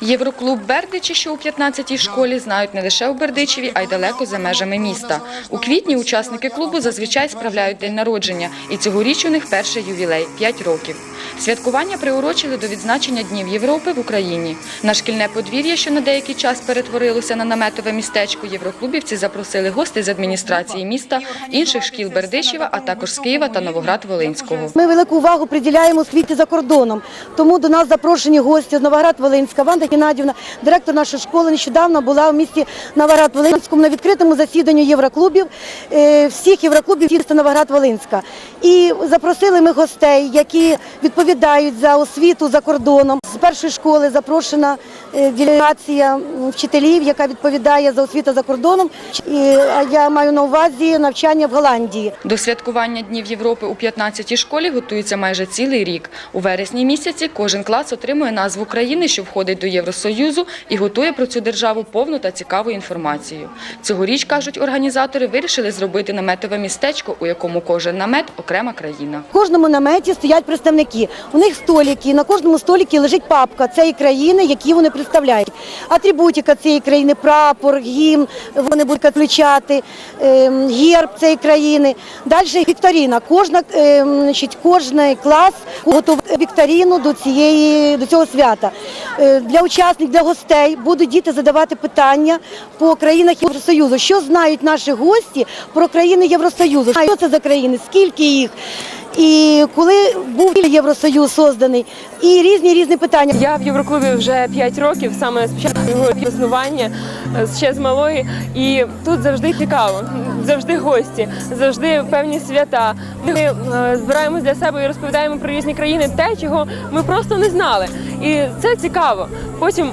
Євроклуб Бердичі, що у 15-й школі, знають не лише у Бердичеві, а й далеко за межами міста. У квітні учасники клубу зазвичай справляють день народження, і цьогоріч у них перший ювілей 5 років. Святкування приурочили до відзначення Днів Європи в Україні. На шкільне подвір'я, що на деякий час перетворилося на наметове містечко, євроклубівці запросили гостей з адміністрації міста, інших шкіл Бердичева, а також з Києва та Новоград-Волинського. Ми велику увагу приділяємо освіті за кордоном. Тому до нас запрошені гості з Новоград-Волинська. Ванда Геннадівна, директор нашої школи, нещодавно була у місті Новоград-Волинському на відкритому засіданні євроклубів, е, всіх євроклубів міста Новоград-Волинська. І запросили ми гостей, які відповідають за освіту за кордоном. З першої школи запрошена е, делегація вчителів, яка відповідає за освіту за кордоном. І, я маю на увазі навчання в Голландії. До святкування Днів Європи у 15-й школі готується майже цілий рік. У вересні місяці кожен клас отримує назву країни, що входить до Євросоюзу, і готує про цю державу повну та цікаву інформацію. Цьогоріч, кажуть організатори, вирішили зробити наметове містечко, у якому кожен намет окрема країна. В кожному наметі стоять представники. У них столики. На кожному столикі лежить папка цієї країни, які вони представляють. Атрибутика цієї країни, прапор, гімн, вони будуть включати, ем, герб цієї країни. Далі вікторина. Кожна, ем, значить, кожний клас готує вікторину до, цієї, до цього свята. Е, Для учасників, для гостей будуть діти задавати питання по країнах Євросоюзу. Що знають наші гості про країни Євросоюзу? Що це за країни? Скільки їх? І коли був Євросоюз созданий, і різні різні питання. Я в Євроклубі вже 5 років, саме з початку його існування, е, ще з малої. І тут завжди цікаво, завжди гості, завжди певні свята. Ми е, збираємось для себе і розповідаємо про різні країни те, чого ми просто не знали. І це цікаво. Потім,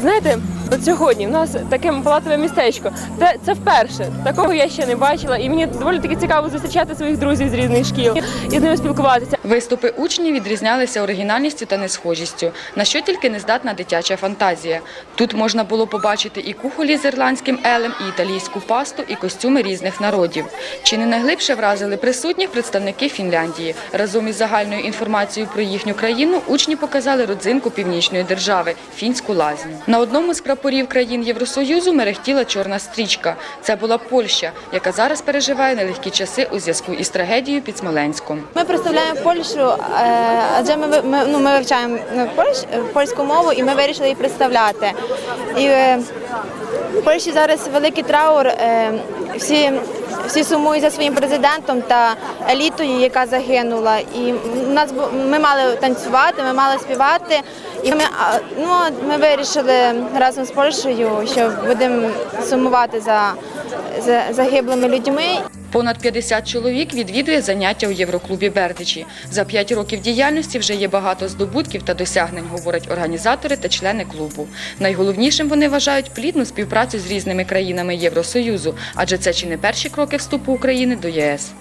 знаєте. От сьогодні в нас таке палатове містечко. Це, це вперше. Такого я ще не бачила, і мені доволі таки цікаво зустрічати своїх друзів з різних шкіл і з ними спілкуватися. Виступи учнів відрізнялися оригінальністю та несхожістю, на що тільки не здатна дитяча фантазія. Тут можна було побачити і кухолі з ірландським елем, і італійську пасту, і костюми різних народів. Чи не найглибше вразили присутніх представники Фінляндії? Разом із загальною інформацією про їхню країну учні показали родзинку північної держави фінську лазню. На одному з прапорів країн Євросоюзу мерехтіла чорна стрічка. Це була Польща, яка зараз переживає нелегкі часи у зв'язку із трагедією під Смоленськом. Ми представляємо Польщу, е, адже ми, ми, ну, ми вивчаємо е, е, польську мову і ми вирішили її представляти. І в Польщі зараз великий траур. Всі, всі сумують за своїм президентом та елітою, яка загинула. І нас ми мали танцювати, ми мали співати. І ми, ну, ми вирішили разом з Польщею, що будемо сумувати за, за загиблими людьми. Понад 50 чоловік відвідує заняття у Євроклубі Бердичі. За 5 років діяльності вже є багато здобутків та досягнень, говорять організатори та члени клубу. Найголовнішим вони вважають плідну співпрацю з різними країнами Євросоюзу, адже це чи не перші кроки вступу України до ЄС.